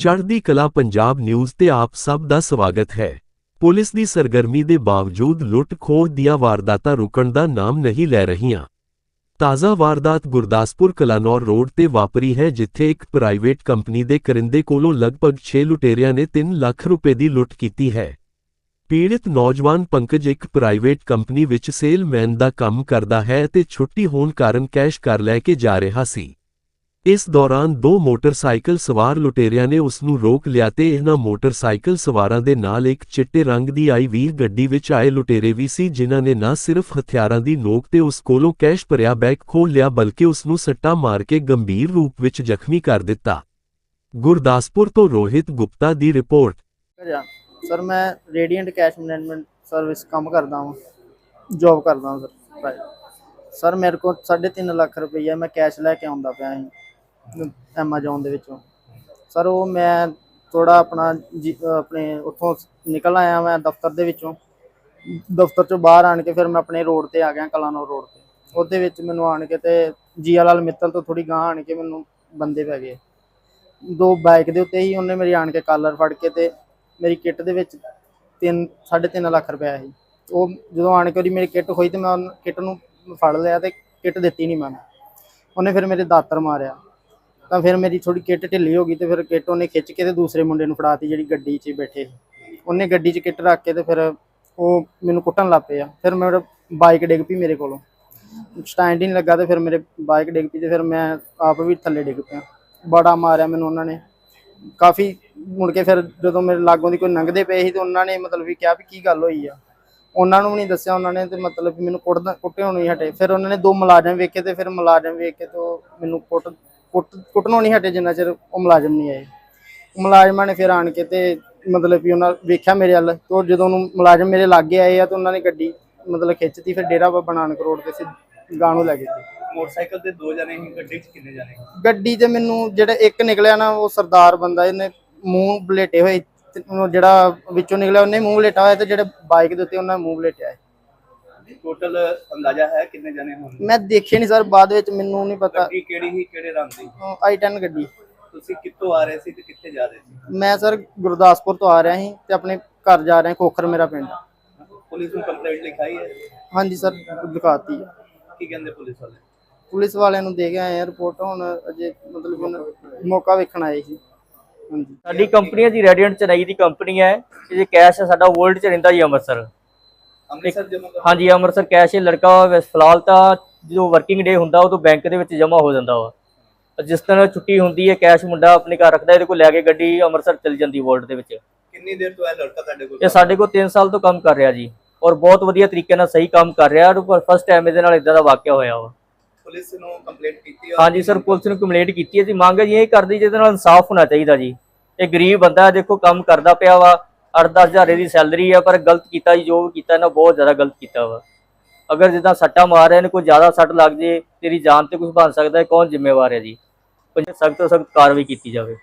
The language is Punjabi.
ਚੜ੍ਹਦੀ ਕਲਾ ਪੰਜਾਬ ਨਿਊਜ਼ ਤੇ ਆਪ ਸਭ ਦਾ ਸਵਾਗਤ ਹੈ। ਪੁਲਿਸ ਦੀ ਸਰਗਰਮੀ ਦੇ ਬਾਵਜੂਦ ਲੁੱਟ-ਖੋਹ ਦੀਆਂ ਵਾਰਦਾਤਾਂ ਰੁਕਣ ਦਾ ਨਾਮ ਨਹੀਂ ਲੈ ਰਹੀਆਂ। ਤਾਜ਼ਾ ਵਾਰਦਾਤ ਗੁਰਦਾਸਪੁਰ ਕਲਾਨੌਰ ਰੋਡ ਤੇ ਵਾਪਰੀ ਹੈ, ਜਿੱਥੇ ਇੱਕ ਪ੍ਰਾਈਵੇਟ ਕੰਪਨੀ ਦੇ ਕਰਿੰਦੇ ਕੋਲੋਂ ਲਗਭਗ 6 ਲੁਟੇਰਿਆਂ ਨੇ 3 ਲੱਖ ਰੁਪਏ ਦੀ ਲੁੱਟ ਕੀਤੀ ਹੈ। ਪੀੜਿਤ ਨੌਜਵਾਨ ਪੰਕਜ ਇੱਕ ਪ੍ਰਾਈਵੇਟ ਕੰਪਨੀ ਵਿੱਚ ਸੇਲਮੈਨ ਦਾ ਕੰਮ ਕਰਦਾ ਹੈ ਅਤੇ ਛੁੱਟੀ ਹੋਣ ਕਾਰਨ ਕੈਸ਼ ਕਰ ਲੈ ਕੇ ਜਾ ਰਿਹਾ ਸੀ। ਇਸ ਦੌਰਾਨ ਦੋ ਮੋਟਰਸਾਈਕਲ ਸਵਾਰ ਲੁਟੇਰਿਆਂ ਨੇ ਉਸ ਨੂੰ ਰੋਕ ਲਿਆ ਤੇ ਇਹਨਾਂ ਮੋਟਰਸਾਈਕਲ ਸਵਾਰਾਂ ਦੇ ਨਾਲ ਇੱਕ ਚਿੱਟੇ ਰੰਗ ਦੀ ਆਈ ਵੀਰ ਗੱਡੀ ਵਿੱਚ ਆਏ ਲੁਟੇਰੇ ਵੀ ਸੀ, ਜਿਨ੍ਹਾਂ ਨੇ ਨਾ ਸਿਰਫ ਹਥਿਆਰਾਂ ਦੀ ਨੋਕ ਤੇ ਉਸ ਕੋਲੋਂ ਕੈਸ਼ ਭਰਿਆ ਬੈਗ ਖੋਹ ਲਿਆ, ਬਲਕਿ ਉਸ ਨੂੰ ਸੱਟਾ ਮਾਰ ਕੇ ਗੰਭੀਰ ਰੂਪ ਵਿੱਚ ਜ਼ਖਮੀ ਕਰ ਦਿੱਤਾ। ਗੁਰਦਾਸਪੁਰ ਤੋਂ ਰੋਹਿਤ ਗੁਪਤਾ ਦੀ ਰਿਪੋਰਟ। ਸਰ, ਮੈਂ ਰੇਡੀਐਂਟ ਕੈਸ਼ ਮੈਨੇਜਮੈਂਟ ਸਰਵਿਸ ਕੰਮ ਕਰਦਾ ਹਾਂ ਜੌਬ ਕਰਦਾ ਹਾਂ ਸਰ ਸਰ, ਮੇਰੇ ਕੋਲ 3.5 ਲੱਖ ਰੁਪਈਆ ਮੈਂ ਕੈਸ਼ ਲੈ ਕੇ ਆਉਂਦਾ ਪਿਆ ਸੀ। ਐਮਾਜ਼ੋਨ ਦੇ ਵਿੱਚੋਂ। ਸਰ ਉਹ ਮੈਂ ਥੋੜਾ ਆਪਣਾ ਜੀ- ਆਪਣੇ ਉੱਥੋਂ ਨਿਕਲ ਆਇਆ ਮੈਂ ਦਫ਼ਤਰ ਦੇ ਵਿੱਚੋਂ। ਦਫ਼ਤਰ ਚੋਂ ਬਾਹਰ ਆਣ ਕੇ ਫਿਰ ਮੈਂ ਆਪਣੇ ਰੋਡ ਤੇ ਆ ਗਿਆ ਕਲਾਨੌਰ ਰੋਡ ਤੇ। ਉਹਦੇ ਵਿੱਚ ਮੈਨੂੰ ਆਣ ਕੇ ਤੇ ਜੀਆ ਲਾਲ ਮਿੱਤਲ ਤੋਂ ਥੋੜੀ ਗਾਂਹ ਆਣ ਕੇ ਮੈਨੂੰ ਬੰਦੇ ਪੈ ਗਏ। ਦੋ ਬਾਈਕ ਦੇ ਉੱਤੇ ਹੀ ਉਹਨੇ ਮੇਰੀ ਆਣ ਕੇ ਕਾਲਰ ਫੜ ਕੇ ਤੇ ਮੇਰੀ ਕਿੱਟ ਦੇ ਵਿੱਚ 3 3.5 ਲੱਖ ਰੁਪਇਆ ਸੀ। ਉਹ ਜਦੋਂ ਆਣ ਕੇ ਉਹਦੀ ਮੇਰੀ ਕਿੱਟ ਹੋਈ ਤੇ ਮੈਂ ਕਿੱਟ ਨੂੰ ਫੜ ਲਿਆ ਤੇ ਕਿੱਟ ਦਿੱਤੀ ਨਹੀਂ ਮੈਂ ਉਹਨੇ ਫਿਰ ਮੇਰੇ ਦਾਤਰ ਮਾਰਿਆ। ਤਾਂ ਫਿਰ ਮੇਰੀ ਥੋੜੀ ਕਿੱਟ ਢਿੱਲੀ ਹੋ ਗਈ ਤੇ ਫਿਰ ਕਿੱਟ ਉਹਨੇ ਖਿੱਚ ਕੇ ਤੇ ਦੂਸਰੇ ਮੁੰਡੇ ਨੂੰ ਫੜਾਤੀ ਜਿਹੜੀ ਗੱਡੀ 'ਚ ਬੈਠੇ ਉਹਨੇ ਗੱਡੀ 'ਚ ਕਿੱਟ ਰੱਖ ਕੇ ਤੇ ਫਿਰ ਉਹ ਮੈਨੂੰ ਕੁੱਟਣ ਲੱਗ ਪਿਆ। ਫਿਰ ਮੇਰਾ ਬਾਈਕ ਡਿੱਗ ਪਈ ਮੇਰੇ ਕੋਲੋਂ। ਸਟੈਂਡ ਹੀ ਨਹੀਂ ਲੱਗਾ ਤੇ ਫਿਰ ਮੇਰੇ ਬਾਈਕ ਡਿੱਗ ਪਈ ਤੇ ਫਿਰ ਮੈਂ ਆਪ ਵੀ ਥੱਲੇ ਡਿੱਗ ਪਿਆ। ਬੜਾ ਮਾਰਿਆ ਮੈਨੂੰ ਉਹਨਾਂ ਨੇ। ਕਾਫੀ ਮੁੜ ਕੇ ਫਿਰ ਜਦੋਂ ਮੇਰੇ ਲਾਗੋਂ ਦੀ ਕੋਈ ਲੰਘਦੇ ਪਏ ਸੀ ਤੇ ਉਹਨਾਂ ਨੇ ਮਤਲਬ ਵੀ ਕਿਹਾ ਵੀ ਕੀ ਗੱਲ ਹੋਈ ਆ। ਉਹਨਾਂ ਨੂੰ ਵੀ ਨਹੀਂ ਦੱਸਿਆ ਉਹਨਾਂ ਨੇ ਤੇ ਮਤਲਬ ਵੀ ਮੈਨੂੰ ਕੁੱਟਦਾ ਕੁੱਟਿਓ ਨਹੀਂ ਹਟੇ। ਫਿਰ ਉਹਨਾਂ ਨੇ ਦੋ ਮੁਲਾਜ਼ਮ ਵੇਖੇ ਤੇ ਫਿਰ ਮੁਲਾਜ਼ਮ ਵੇਖ ਕੇ ਤੇ ਉਹ ਮੈਨੂੰ ਕੁੱਟ ਕੁੱਟ ਕੁੱਟਣੋਂ ਨਹੀਂ ਹਟੇ ਜਿੰਨਾ ਚਿਰ ਉਹ ਮੁਲਾਜ਼ਮ ਨਹੀਂ ਆਏ। ਮੁਲਾਜ਼ਮਾਂ ਨੇ ਫਿਰ ਆਣ ਕੇ ਤੇ ਮਤਲਬ ਵੀ ਉਹਨਾਂ ਵੇਖਿਆ ਮੇਰੇ ਵੱਲ ਤੇ ਉਹ ਜਦੋਂ ਉਹਨੂੰ ਮੁਲਾਜ਼ਮ ਮੇਰੇ ਲਾਗੇ ਆਏ ਆ ਤੇ ਉਹਨਾਂ ਨੇ ਗੱਡੀ ਮਤਲਬ ਖਿੱਚਤੀ ਫਿਰ ਡੇਰਾ ਬਾਬਾ ਨਾਨਕ ਰੋਡ ਤੇ ਸੀ ਗਾਣੂ ਲੈ ਗਏ ਮੋਟਰਸਾਈਕਲ ਤੇ ਦੋ ਜਣੇ ਸੀ ਗੱਡੀ 'ਚ ਕਿੰਨੇ ਜਣੇ ਗੱਡੀ ਤੇ ਮੈਨੂੰ ਜਿਹੜਾ ਇੱਕ ਨਿਕਲਿਆ ਨਾ ਉਹ ਸਰਦਾਰ ਬੰਦਾ ਇਹਨੇ ਮੂੰਹ ਬਲੇਟੇ ਹੋਏ ਤੇ ਉਹ ਜਿਹੜਾ ਵਿੱਚੋਂ ਨਿਕਲਿਆ ਉਹਨੇ ਮੂੰਹ ਬਲੇਟਾ ਹੋਇਆ ਤੇ ਜਿਹੜੇ ਬਾਈਕ ਦੇ ਉੱਤੇ ਉਹਨਾਂ ਨੇ ਮੂੰਹ ਬਲੇਟਿਆ ਹੈ। ਟੋਟਲ ਅੰਦਾਜ਼ਾ ਹੈ ਕਿੰਨੇ ਜਣੇ ਹੋਣ ਮੈਂ ਦੇਖਿਆ ਨਹੀਂ ਸਰ ਬਾਅਦ ਵਿੱਚ ਮੈਨੂੰ ਨਹੀਂ ਪਤਾ। ਗੱਡੀ ਕਿਹੜੀ ਸੀ ਕਿਹੜੇ ਰੰਗ ਦੀ? ਆਈ 10 ਗੱਡੀ। ਤੁਸੀਂ ਕਿੱਥੋਂ ਆ ਰਹੇ ਸੀ ਤੇ ਕਿੱਥੇ ਜਾ ਰਹੇ ਸੀ? ਮੈਂ ਸਰ ਗੁਰਦਾਸਪੁਰ ਤੋਂ ਆ ਰਿਹਾ ਸੀ ਤੇ ਆਪਣੇ ਘਰ ਜਾ ਰਿਹਾ ਖੋਖਰ ਮੇਰਾ ਪਿੰਡ। ਪੁਲਿਸ ਨੂੰ ਕੰਪਲੇਂਟ ਲਿਖਾਈ ਹੈ? ਹਾਂਜੀ ਸਰ ਦਿਖਾਤੀ ਹੈ। ਕੀ ਕਹਿੰਦੇ ਪੁਲਿਸ ਵਾਲੇ? ਪੁਲਿਸ ਵਾਲਿਆਂ ਨੂੰ ਦੇ ਕੇ ਆਏ ਆ ਰਿਪੋਰਟ ਹੁਣ ਅਜੇ ਮਤਲਬ ਹੁਣ ਮੌਕਾ ਵੇਖਣ ਆਏ ਸੀ। ਹਾਂਜੀ। ਸਾਡੀ ਕੰਪਨੀ ਹੈ ਜੀ ਰੈਡੀਅੰਟ ਚੇਨਈ ਦੀ ਕੰਪਨੀ ਹੈ ਇਹ ਜੇ ਕੈਸ਼ ਹੈ ਸਾਡਾ ਵਰਲਡ ਚ ਰਹਿੰਦਾ ਜੀ ਅੰਮ੍ਰਿਤਸਰ। ਅੰਮ੍ਰਿਤਸਰ ਹਾਂਜੀ ਅੰਮ੍ਰਿਤਸਰ ਕੈਸ਼ ਇਹ ਲੜਕਾ ਵੈਸੇ ਫਿਲਹਾਲ ਤਾਂ ਜਦੋਂ ਵਰਕਿੰਗ ਡੇ ਹੁੰਦਾ ਉਦੋਂ ਬੈਂਕ ਦੇ ਵਿੱਚ ਜਮ੍ਹਾਂ ਹੋ ਜਾਂਦਾ ਵਾ। ਪਰ ਜਿਸ ਤਰ੍ਹਾਂ ਛੁੱਟੀ ਹੁੰਦੀ ਹੈ ਕੈਸ਼ ਮੁੰਡਾ ਆਪਣੇ ਘਰ ਰੱਖਦਾ ਇਹਦੇ ਕੋਲ ਲੈ ਕੇ ਗੱਡੀ ਅੰਮ੍ਰਿਤਸਰ ਚਲੀ ਜਾਂਦੀ ਵਰਲਡ ਦੇ ਵਿੱਚ। ਕਿੰਨੀ ਦੇਰ ਤੋਂ ਇਹ ਲੜਕਾ ਤੁਹਾਡੇ ਕੋਲ ਇਹ ਸਾਡੇ ਕੋਲ 3 ਸਾਲ ਤੋਂ ਕੰਮ ਕਰ ਰਿਹਾ ਜੀ ਔਰ ਬਹੁਤ ਵਧੀਆ ਤਰੀਕੇ ਨਾਲ ਸਹੀ ਕੰਮ ਕਰ ਰਿਹਾ ਔਰ ਫਸਟ ਟਾਈਮ ਇਹਦੇ ਨਾਲ ਇਦਾਂ ਦਾ ਵਾਕਿਆ ਹੋਇਆ ਵਾ। ਪੁਲਿਸ ਨੂੰ ਕੰਪਲੇਂਟ ਕੀਤੀ ਹਾਂਜੀ ਸਰ ਪੁਲਿਸ ਨੂੰ ਕੰਪਲੇਂਟ ਕੀਤੀ ਹੈ ਜੀ। ਮੰਗ ਜੀ ਇਹ ਕਰਦੀ ਜਿਹਦੇ ਨਾਲ ਇਨਸਾਫ ਹੋਣਾ ਚਾਹੀਦਾ ਜੀ। ਇਹ ਗਰੀਬ ਬੰਦਾ ਹੈ ਦੇਖੋ ਕੰਮ ਕਰਦਾ ਪਿਆ ਵਾ 8-10 ਹਜ਼ਾਰ ਦੀ ਸੈਲਰੀ ਆ, ਪਰ ਗਲਤ ਕੀਤਾ ਜੀ, ਜੋ ਵੀ ਕੀਤਾ ਇਹਨਾਂ ਬਹੁਤ ਜ਼ਿਆਦਾ ਗਲਤ ਕੀਤਾ ਵਾ। ਅਗਰ ਜਿੱਦਾਂ ਸੱਟਾ ਮਾਰ ਰਹੇ ਨੇ, ਕੋਈ ਜ਼ਿਆਦਾ ਸੱਟ ਲੱਗ ਜੇ, ਤੇਰੀ ਜਾਨ ਤੇ ਕੁਝ ਬਣ ਸਕਦਾ ਹੈ ਕੌਣ ਜ਼ਿੰਮੇਵਾਰ ਹੈ ਜੀ? ਸਖਤ ਤੋਂ ਸਖਤ ਕਾਰਵਾਈ ਕੀਤੀ ਜਾਵੇ।